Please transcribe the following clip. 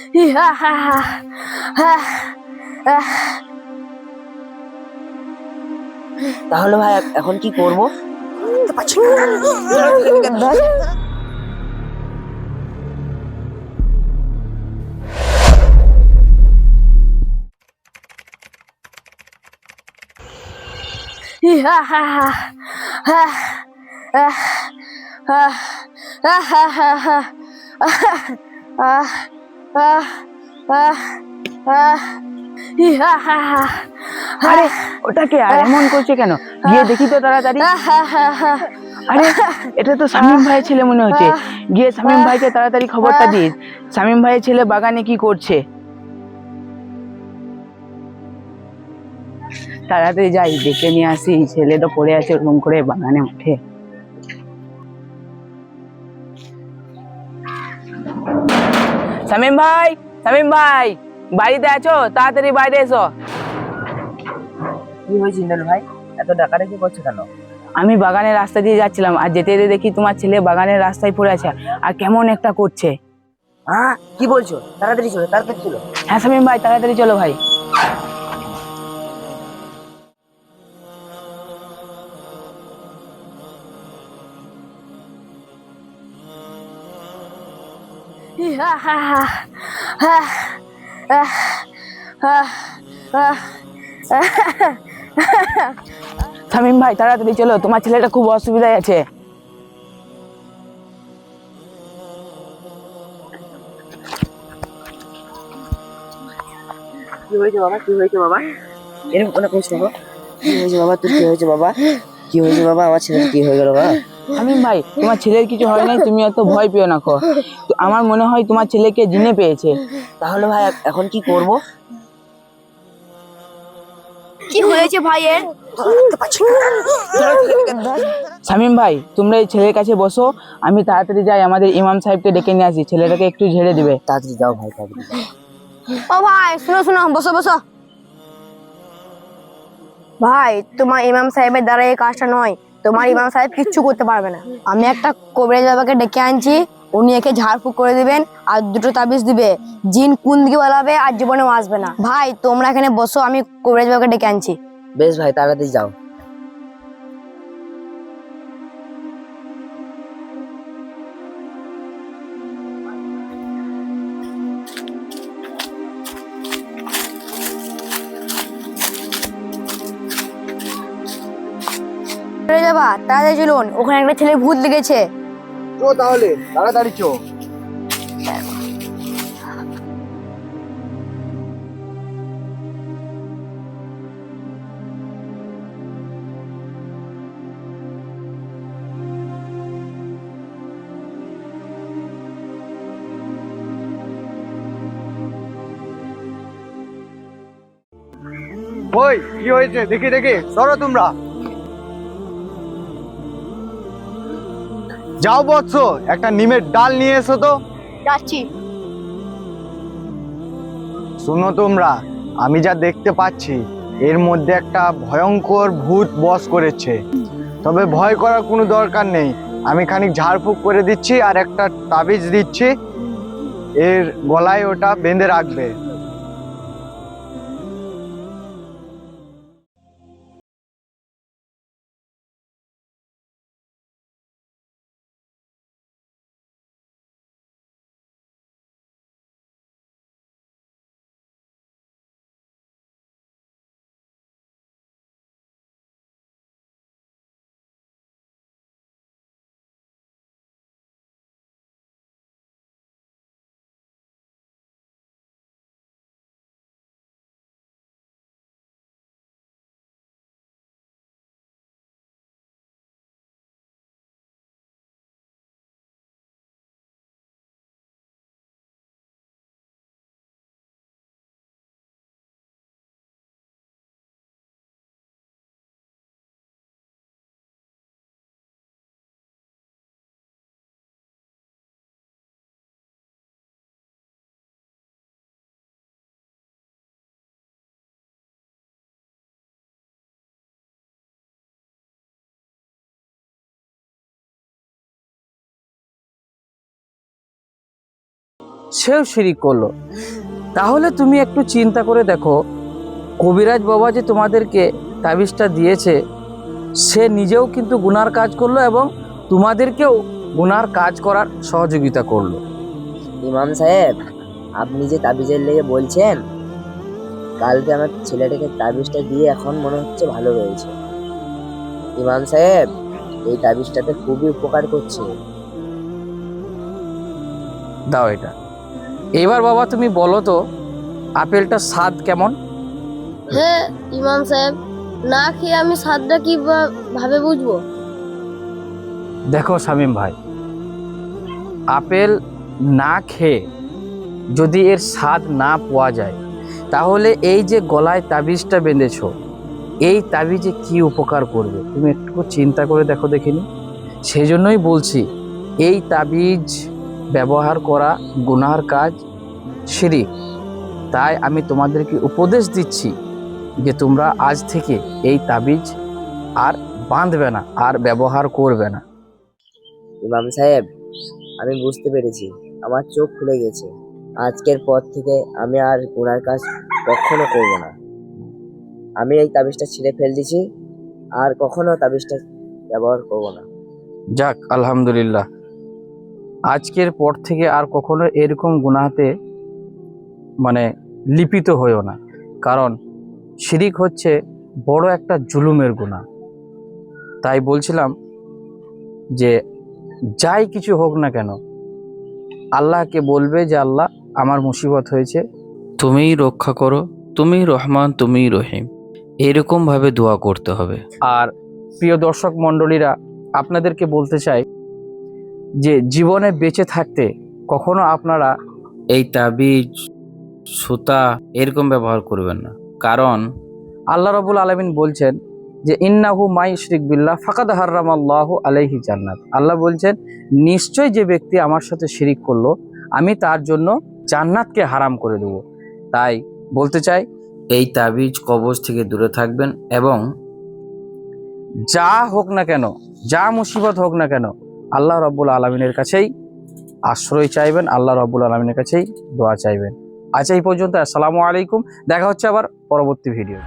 ইহা হা হা হা আহ, তাহলে ভাই এখন কি করব ইহা হা হা হা আহ, আহ, আহ, হা, হা, হা, আহ, আহ, আহ, আহ, ইহা হা হা আরে ওটাকে আর এমন করছে কেন? গিয়ে দেখি তো তাড়াতাড়ি। আরে এটা তো শামিম ভাইয়ের ছেলে মনে হচ্ছে। গিয়ে শামিম ভাইকে তাড়াতাড়ি খবরটা দিস। শামিম ভাইয়ের ছেলে বাগানে কি করছে? তাড়াতাড়ি যাই দেখে নিয়ে আসি। ছেলে তো পড়ে আছে ওরকম করে বাগানে উঠে। শামিম ভাই শামিম ভাই বাড়িতে আছো? তাড়াতাড়ি বাইরে এসো। কি হয়েছে ইন্দ্র ভাই? এত ডাকাডাকি করছ কেন? আমি বাগানের রাস্তা দিয়ে যাচ্ছিলাম আর যেতে যেতে দেখি তোমার ছেলে বাগানের রাস্তায় পড়ে আছে আর কেমন একটা করছে। হ্যাঁ কি বলছো? তাড়াতাড়ি চলো তাড়াতাড়ি চলো। হ্যাঁ শামিম ভাই তাড়াতাড়ি চলো ভাই। শামিম ভাই তাড়াতাড়ি চলো। তোমার ছেলেটা খুব অসুবিধায় আছে। কি হয়েছে বাবা? কি হয়েছে বাবা? এরকম কোনো নেব কি হয়েছে বাবা? তোর কি হয়েছে বাবা? কি হয়েছে বাবা? আমার ছেলের কি হয়ে গেল বাবা? শামিম ভাই তোমার ছেলের কিছু হয় নাই তুমি অত ভয় পেও না খো আমার মনে হয় তোমার ছেলেকে জিনে পেয়েছে। তাহলে ভাই এখন কি করব? কি হয়েছে ভাইয়ের? শামিম ভাই তোমরা এই ছেলের কাছে বসো আমি তাড়াতাড়ি যাই আমাদের ইমাম সাহেবকে ডেকে নিয়ে আসি ছেলেটাকে একটু ঝেড়ে দিবে। তাড়াতাড়ি যাও ভাই তাড়াতাড়ি ও ভাই শুনো শুনো বসো বসো। ভাই তোমার ইমাম সাহেবের দ্বারা এই কাজটা নয়। তোমার ইমাম সাহেব কিচ্ছু করতে পারবে না। আমি একটা কবিরাজ বাবাকে ডেকে আনছি, উনি একে ঝাড়ফুঁক করে দিবেন আর দুটো তাবিজ দিবে। জিন কোন দিকে বলাবে আর জীবনেও আসবে না। ভাই, তোমরা এখানে বসো, আমি কবিরাজ বাবাকে ডেকে আনছি। বেশ ভাই, তাড়াতাড়ি যাও। বাবা তাড়াতাড়ি চলুন, ওখানে একটা ছেলে ভূত লেগেছে। চো তাহলে, তাড়াতাড়ি চো। ওই, কি হয়েছে? দেখি দেখি, সরো তোমরা। যাও বৎস একটা নিমের ডাল নিয়ে এসো তো। যাচ্ছি। শুনো তোমরা আমি যা দেখতে পাচ্ছি এর মধ্যে একটা ভয়ঙ্কর ভূত বস করেছে। তবে ভয় করার কোনো দরকার নেই। আমি খানিক ঝাড়ফুঁক করে দিচ্ছি আর একটা তাবিজ দিচ্ছি। এর গলায় ওটা বেঁধে রাখবে। সেও শিরিক করল। তাহলে তুমি একটু চিন্তা করে দেখো কবিরাজ বাবা যে তোমাদেরকে তাবিজটা দিয়েছে সে নিজেও কিন্তু গুনার কাজ করল এবং তোমাদেরকেও গুনার কাজ করার সহযোগিতা করল। ইমাম সাহেব আপনি যে তাবিজের লেগে বলছেন কালকে আমার ছেলেটাকে তাবিজটা দিয়ে এখন মনে হচ্ছে ভালো রয়েছে। ইমাম সাহেব এই তাবিজটাতে খুবই উপকার করছে। দাও এটা। এবার বাবা তুমি বলো তো আপেলটার স্বাদ কেমন? হ্যাঁ ইমাম সাহেব না খেয়ে আমি স্বাদটা কি ভাবে বুঝব? দেখো শামীম ভাই আপেল না খেয়ে যদি এর স্বাদ না পাওয়া যায় তাহলে এই যে গলায় তাবিজটা বেঁধেছো এই তাবিজে কি উপকার করবে? তুমি একটু চিন্তা করে দেখো দেখিনি? সেজন্যই বলছি এই তাবিজ ব্যবহার করা গুনার কাজ শিরিক। তাই আমি তোমাদেরকে উপদেশ দিচ্ছি যে তোমরা আজ থেকে এই তাবিজ আর বাঁধবে না আর ব্যবহার করবে না। ইমাম সাহেব আমি বুঝতে পেরেছি আমার চোখ খুলে গেছে। আজকের পর থেকে আমি আর গুনার কাজ কখনো করব না। আমি এই তাবিজটা ছিঁড়ে ফেল দিছি আর কখনো তাবিজটা ব্যবহার করব না। যাক আলহামদুলিল্লাহ। আজকের পর থেকে আর কখনো এরকম গুনাহাতে মানে লিপিত হয়েও না। কারণ শিরিক হচ্ছে বড় একটা জুলুমের গুণা তাই বলছিলাম যে যাই কিছু হোক না কেন, আল্লাহকে বলবে যে আল্লাহ আমার মুসিবত হয়েছে, তুমিই রক্ষা করো তুমি রহমান তুমি রহিম। এরকমভাবে দোয়া করতে হবে। আর প্রিয় দর্শক মণ্ডলীরা, আপনাদেরকে বলতে চাই যে জীবনে বেঁচে থাকতে কখনো আপনারা এই তাবিজ, সুতা এরকম ব্যবহার করবেন না। কারণ আল্লাহ রবুল আলমিন বলছেন যে, ইন্নাহু মাই শরিক বিল্লাহ, ফাকাদ হার্রাম আল্লাহ আলাইহি জান্নাত। আল্লাহ বলছেন, নিশ্চয় যে ব্যক্তি আমার সাথে শিরিক করল, আমি তার জন্য জান্নাতকে হারাম করে দেব। তাই বলতে চাই, এই তাবিজ কবজ থেকে দূরে থাকবেন এবং যা হোক না কেন, যা মুসিবত হোক না কেন আল্লাহ রব্বুল আলমিনের কাছেই আশ্রয় চাইবেন, আল্লাহ রব্বুল আলমিনের কাছেই দোয়া চাইবেন। আচ্ছা এই পর্যন্ত, আসসালামু আলাইকুম। দেখা হচ্ছে আবার পরবর্তী ভিডিও